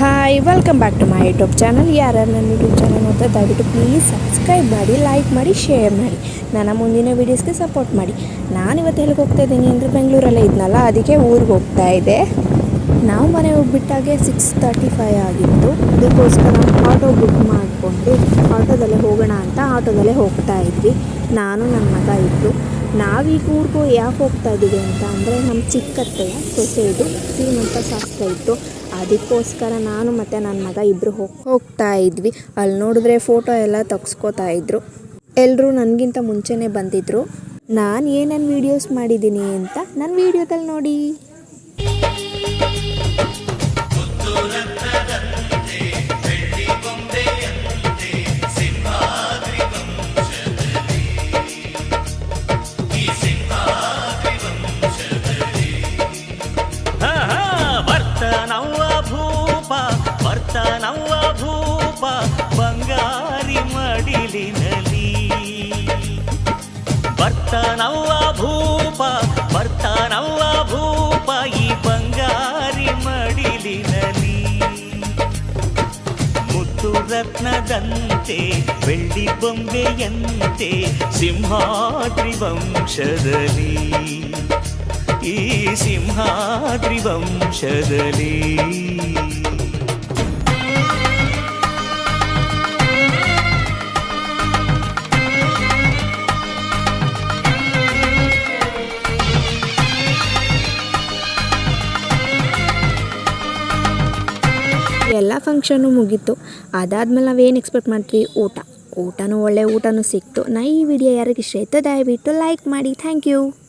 Hi welcome back to my YouTube channel ಯಾರು ನನ್ನ YouTube channel ನೋಡ್ತಾ ದಯವಿಟ್ಟು ಪ್ಲೀಸ್ ಸಬ್ಸ್ಕ್ರೈಬ್ ಮಾಡಿ ಲೈಕ್ ಮಾಡಿ ಶೇರ್ ಮಾಡಿ. ನನ್ನ ಮುಂದಿನ ವೀಡಿಯೋಸ್ಗೆ ಸಪೋರ್ಟ್ ಮಾಡಿ. ನಾನು ಇವತ್ತು ಎಲ್ಲಿಗೆ ಹೋಗ್ತಾ ಇದ್ದೀನಿ ಅಂದರೆ ಬೆಂಗಳೂರಲ್ಲೇ ಇದ್ನಲ್ಲ, ಅದಕ್ಕೆ ಊರಿಗೆ ಹೋಗ್ತಾ ಇದ್ದೆ. ನಾವು ಮನೆ ಹೋಗ್ಬಿಟ್ಟಾಗೆ ಸಿಕ್ಸ್ ತರ್ಟಿ ಫೈವ್ ಆಗಿತ್ತು. ಅದಕ್ಕೋಸ್ಕರ ಆಟೋ ಬುಕ್ ಮಾಡಿಕೊಂಡು ಆಟೋದಲ್ಲೇ ಹೋಗೋಣ ಅಂತ ಆಟೋದಲ್ಲೇ ಹೋಗ್ತಾ ಇದ್ವಿ. ನಾನು, ನನ್ನ ಮಗ ಇದ್ದು. ನಾವೀಗ ಊರಿಗೂ ಯಾಕೆ ಹೋಗ್ತಾ ಇದ್ದೀವಿ ಅಂತ ಅಂದರೆ ನಮ್ಮ ಚಿಕ್ಕತ್ತೆಯ ಸೊಸೆದು ಸೀಮಂತ ಶಾಸ್ತ್ರ ಇತ್ತು ಅದಕ್ಕೋಸ್ಕರ ನಾನು ಮತ್ತು ನನ್ನ ಮಗ ಇಬ್ಬರು ಹೋಗಿ ಹೋಗ್ತಾ ಇದ್ವಿ. ಅಲ್ಲಿ ನೋಡಿದ್ರೆ ಫೋಟೋ ಎಲ್ಲ ತೆಗ್ಸ್ಕೋತಾ ಇದ್ರು. ಎಲ್ಲರೂ ನನಗಿಂತ ಮುಂಚೆನೇ ಬಂದಿದ್ದರು ನಾನು ಏನೇನು ವೀಡಿಯೋಸ್ ಮಾಡಿದ್ದೀನಿ ಅಂತ ನನ್ನ ವೀಡಿಯೋದಲ್ಲಿ ನೋಡಿ. ಮಡಿಲಿನಲಿ ವರ್ತನವ್ವ ಭೂಪ ವರ್ತನವ್ವ ಭೂಪ ಈ ಬಂಗಾರಿ ಮಡಿಲಿನಲಿ ಮುತ್ತು ರತ್ನದಂತೆ ಬೆಳ್ಳಿ ಬೊಂಬೆಯಂತೆ ಸಿಂಹಾದ್ರಿ ವಂಶದಲ್ಲಿ ಈ ಸಿಂಹಾದ್ರಿ ವಂಶದಲ್ಲಿ ಎಲ್ಲ ಫಂಕ್ಷನ್ನು ಮುಗೀತು. ಅದಾದ್ಮೇಲೆ ನಾವೇನು ಎಕ್ಸ್ಪೆಕ್ಟ್ ಮಾಡ್ತೀವಿ? ಊಟ. ಊಟನೂ ಒಳ್ಳೆ ಊಟನೂ ಸಿಕ್ತು. ನಾ ಈ ವಿಡಿಯೋ ಯಾರಿಗೆ ಇಷ್ಟ ಆಯಿತು ದಯವಿಟ್ಟು ಲೈಕ್ ಮಾಡಿ. Thank you